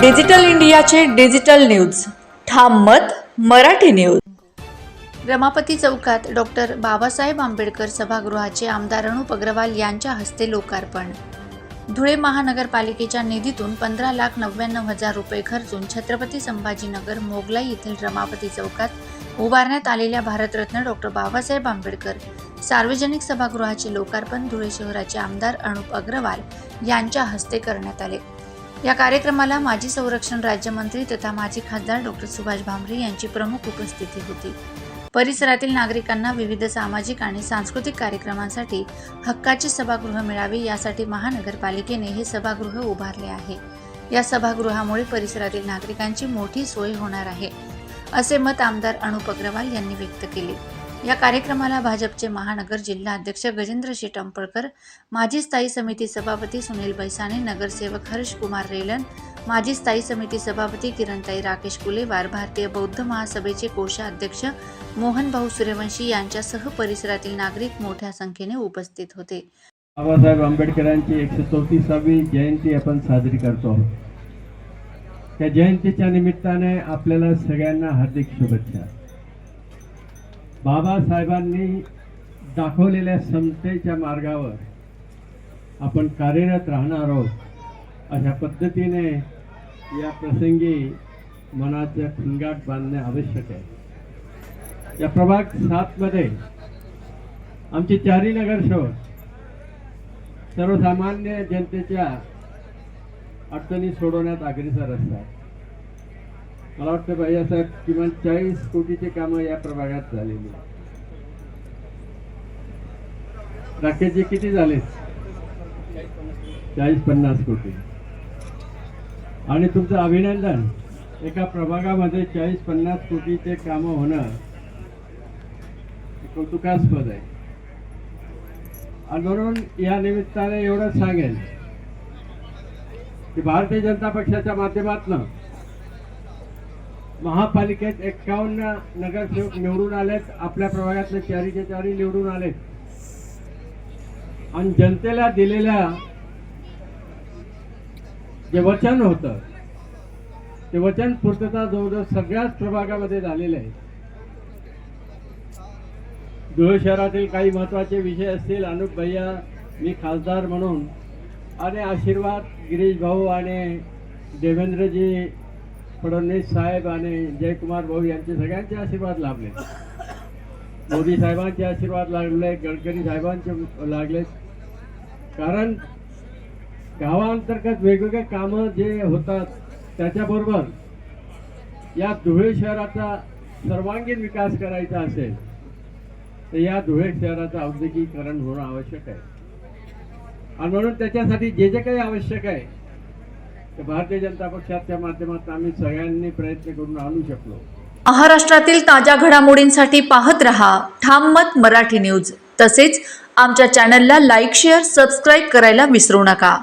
Digital इंडियाचे digital news. ठाम मत मराठी न्यूज. रमापती चौकात डॉक्टर बाबासाहेब आंबेडकर सभागृहाचे आमदार अनुप अग्रवाल यांच्या हस्ते लोकार्पण. धुळे महानगरपालिकेच्या निधीतून पंधरा लाख नव्याण्णव हजार रुपये खर्चून छत्रपती संभाजीनगर मोगलाई येथील रमापती चौकात उभारण्यात आलेल्या भारतरत्न डॉक्टर बाबासाहेब आंबेडकर सार्वजनिक सभागृहाचे लोकार्पण धुळे शहराचे आमदार अनुप अग्रवाल यांच्या हस्ते करण्यात आले. या कार्यक्रमाला माजी संरक्षण राज्यमंत्री तथा माजी खासदार डॉक्टर सुभाष भामरे यांची प्रमुख उपस्थिती होती. परिसरातील नागरिकांना विविध सामाजिक आणि सांस्कृतिक कार्यक्रमांसाठी हक्काचे सभागृह मिळावे यासाठी महानगरपालिकेने हे सभागृह उभारले आहे. या सभागृहामुळे परिसरातील नागरिकांची मोठी सोय होणार आहे असे मत आमदार अनुप अग्रवाल यांनी व्यक्त केले. या कार्यक्रमाला भाजपचे महानगर जिल्हा अध्यक्ष गजेंद्र शिटंपळकर माजी स्थायी समिती सभापती सुनील बैसाणे नगरसेवक हर्ष कुमार रेलन माजी स्थायी समिती सभापती किरणताई राकेश कुलेवार भारतीय बौद्ध महासभेचे कोषाध्यक्ष मोहन भाऊ सूर्यवंशी यांच्यासह परिसरातील नागरिक मोठ्या संख्येने उपस्थित होते. बाबासाहेब आंबेडकरांची एकशे चौतीसावी जयंती आपण साजरी करतो. त्या जयंतीच्या निमित्ताने आपल्याला सगळ्यांना हार्दिक शुभेच्छा. बाबासाहेबांनी दाखवलेल्या समतेच्या मार्गावर आपण कार्यरत राहणार आहोत अशा पद्धतीने या प्रसंगी मनाच्या खिंगाट बांधणे आवश्यक आहे. या प्रभाग सातमध्ये आमचे चारी नगर शहर सर्वसामान्य जनतेच्या अडचणी सोडवण्यात अग्रेसर असतात. मला वाटतं भैयासाहेब किमान चाळीस कोटीचे कामं या प्रभागात झालेली राकेशजी किती झाले चाळीस पन्नास कोटी. आणि तुमचं अभिनंदन एका प्रभागामध्ये चाळीस पन्नास कोटीचे कामं होणं कौतुकास्पद आहे. आणि म्हणून या निमित्ताने एवढंच सांगेन की भारतीय जनता पक्षाच्या माध्यमातून महापालिकेत एक्कावन्न नगरसेवक निवडून आलेत. आपल्या प्रभागातले चारीचे चारी निवडून आलेत. आणि जनतेला दिलेल्या जे वचन होतं ते वचन पूर्तता जवळजवळ सगळ्याच प्रभागामध्ये झालेले आहे. धुळे शहरातील काही महत्त्वाचे विषय असतील अनुप भैया मी खासदार म्हणून आणि आशीर्वाद गिरीश भाऊ आणि देवेंद्रजी फडणवीस साहेब आणि जयकुमार भाऊ यांचे सगळ्यांचे आशीर्वाद लाभले. मोदी साहेबांचे आशीर्वाद लागले गडकरी साहेबांचे लागले. कारण गावांतर्गत वेगवेगळे कामं जे होतात त्याच्याबरोबर या धुळे शहराचा सर्वांगीण विकास करायचा असेल तर या धुळे शहराचं औद्योगिकरण होणं आवश्यक आहे. आणि म्हणून त्याच्यासाठी जे जे काही आवश्यक आहे ते भारतीय जनता पक्षाच्या माध्यमातून आम्ही सगळ्यांनी प्रयत्न करून आणू शकलो. महाराष्ट्रातील ताज्या घडामोडींसाठी पाहत रहा ठाम मत मराठी न्यूज. तसेच आमच्या चॅनलला लाईक शेअर सबस्क्राईब करायला विसरू नका.